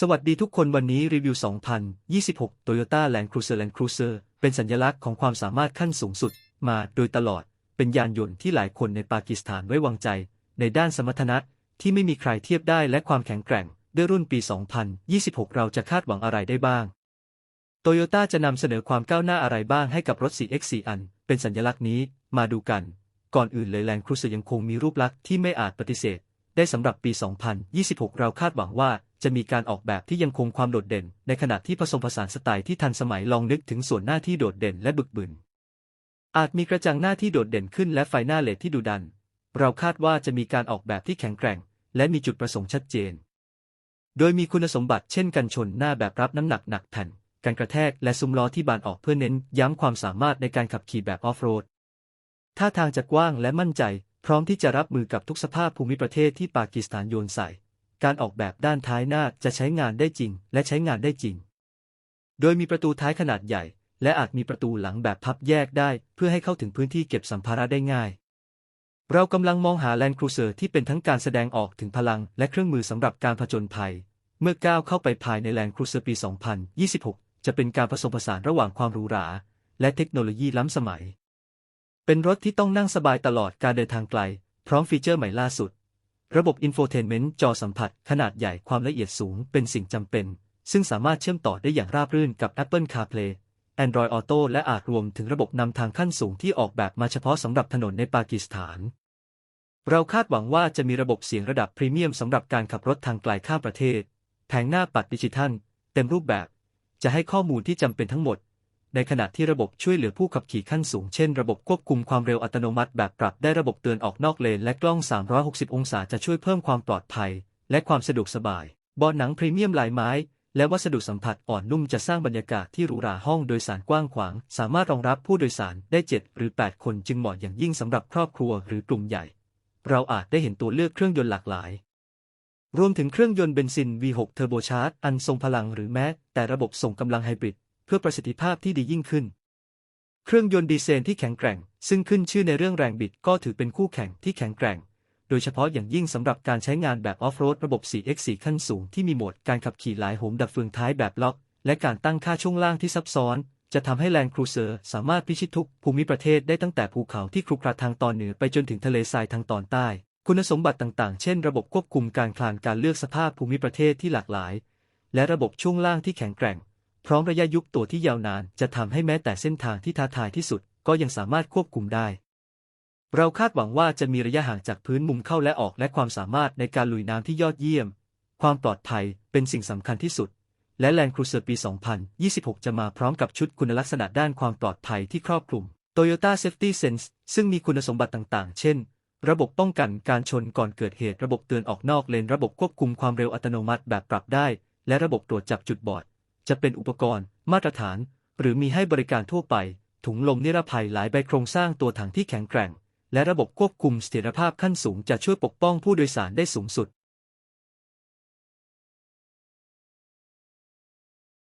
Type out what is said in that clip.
สวัสดีทุกคนวันนี้รีวิว 2026 Toyota Land Cruiser Land Cruiser เป็นสัญลักษณ์ของความสามารถขั้นสูงสุด มาโดยตลอด เป็นยานยนต์ที่หลายคนในปากีสถานไว้วางใจ ในด้านสมรรถนะที่ไม่มีใครเทียบได้และความแข็งแกร่ง ด้วยรุ่นปี 2026 เราจะคาดหวังอะไรได้บ้างโตโยต้าจะนำเสนอความก้าวหน้าอะไรบ้างให้กับรถ 4X4 อัน เป็นสัญลักษณ์นี้ มาดูกัน ก่อนอื่นเลย Land Cruiser ยังคงมีรูปลักษณ์ที่ไม่อาจปฏิเสธ ได้สำหรับปี 2026 เราคาดหวังว่า จะมีการออกแบบที่ยังคงความโดดเด่น ในขณะที่ผสมผสานสไตล์ที่ทันสมัยลองนึกถึงส่วนหน้าที่โดดเด่นและบึกบึน อาจมีกระจังหน้าที่โดดเด่นขึ้นและไฟหน้าเลดที่ดุดัน เราคาดว่าจะมีการออกแบบที่แข็งแกร่ง และมีจุดประสงค์ชัดเจน โดยมีคุณสมบัติเช่นกันชนหน้าแบบรับน้ำหนักหนักแผ่นการกระแทกและซุ้มล้อที่บานออกเพื่อเน้นย้ำความสามารถในการขับขี่แบบออฟโรดท่าทางจะกว้างและมั่นใจ พร้อมที่จะรับมือกับทุกสภาพภูมิประเทศที่ปากีสถานโยนใส่ การออกแบบด้านท้ายหน้าจะใช้งานได้จริง และใช้งานได้จริง โดยมีประตูท้ายขนาดใหญ่ และอาจมีประตูหลังแบบพับแยกได้ เพื่อให้เข้าถึงพื้นที่เก็บสัมภาระได้ง่าย เรากำลังมองหาแลนด์ครูเซอร์ที่เป็นทั้งการแสดงออกถึงพลัง และเครื่องมือสำหรับการผจญภัย เมื่อก้าวเข้าไปภายในแลนด์ครูเซอร์ปี 2026 จะเป็นการผสมผสานระหว่างความหรูหรา และเทคโนโลยีล้ำสมัย เป็นรถที่ต้องนั่งสบายตลอดการเดินทางไกล พร้อมฟีเจอร์ใหม่ล่าสุด ระบบอินโฟเทนเมนต์จอสัมผัสขนาดใหญ่ความละเอียดสูงเป็นสิ่งจำเป็น ซึ่งสามารถเชื่อมต่อได้อย่างราบรื่นกับ Apple CarPlay Android Auto และอาจรวมถึงระบบนำทางขั้นสูงที่ออกแบบมาเฉพาะสำหรับถนนในปากีสถาน เราคาดหวังว่าจะมีระบบเสียงระดับพรีเมียมสำหรับการขับรถทางไกลข้ามประเทศ แผงหน้าปัดดิจิทัล เต็มรูปแบบ จะให้ข้อมูลที่จำเป็นทั้งหมด ในขณะที่ระบบช่วยเหลือผู้ขับขี่ขั้นสูงเช่นระบบควบคุมความเร็วอัตโนมัติแบบปรับได้ระบบเตือนออกนอกเลนและกล้อง 360 องศาจะช่วยเพิ่มความปลอดภัย และความสะดวกสบายเบาะหนังพรีเมียมลายไม้ และวัสดุสัมผัสอ่อนนุ่มจะสร้างบรรยากาศที่หรูหราห้องโดยสารกว้างขวาง สามารถรองรับผู้โดยสารได้ 7 หรือ 8 คนจึงเหมาะอย่างยิ่งสำหรับครอบครัวหรือกลุ่มใหญ่ เราอาจได้เห็นตัวเลือกเครื่องยนต์หลากหลายรวมถึงเครื่องยนต์เบนซิน V6 เทอร์โบชาร์จอันทรงพลังหรือแม้แต่ระบบส่งกำลังไฮบริด เพื่อประสิทธิภาพที่ดียิ่งขึ้น เครื่องยนต์ดีเซลที่แข็งแกร่ง ซึ่งขึ้นชื่อในเรื่องแรงบิดก็ถือเป็นคู่แข่งที่แข็งแกร่ง โดยเฉพาะอย่างยิ่งสำหรับการใช้งานแบบออฟโรดระบบ 4x4 ขั้นสูงที่มีโหมดการขับขี่หลายโหมดับเฟืองท้ายแบบล็อก และการตั้งค่าช่วงล่างที่ซับซ้อนจะทำให้แลนด์ครูเซอร์สามารถพิชิตทุกภูมิประเทศได้ตั้งแต่ภูเขาที่ครุขระทางตอนเหนือไปจนถึงทะเลทรายทางตอนใต้ คุณสมบัติต่างๆ เช่น ระบบควบคุมการคลานการเลือกสภาพภูมิประเทศที่หลากหลาย และระบบช่วงล่างที่แข็งแกร่ง พร้อมระยะยุบตัวที่ยาวนานจะทำให้แม้แต่เส้นทางที่ท้าทายที่สุดก็ยังสามารถควบคุมได้ เราคาดหวังว่าจะมีระยะห่างจากพื้นมุมเข้าและออกและความสามารถในการลุยน้ำที่ยอดเยี่ยม ความปลอดภัยเป็นสิ่งสำคัญที่สุด และ Land Cruiser ปี 2026 จะมาพร้อมกับชุดคุณลักษณะด้านความปลอดภัยที่ครอบคลุม Toyota Safety Sense ซึ่งมีคุณสมบัติต่าง ๆ เช่น ระบบป้องกันการชนก่อนเกิดเหตุ ระบบเตือนออกนอกเลน ระบบควบคุมความเร็วอัตโนมัติแบบปรับได้ และระบบตรวจจับจุดบอด จะเป็นอุปกรณ์ มาตรฐาน หรือมีให้บริการทั่วไป ถุงลมนิรภัยหลายใบโครงสร้างตัวถังที่แข็งแกร่ง และระบบควบคุมเสถียรภาพขั้นสูงจะช่วยปกป้องผู้โดยสารได้สูงสุด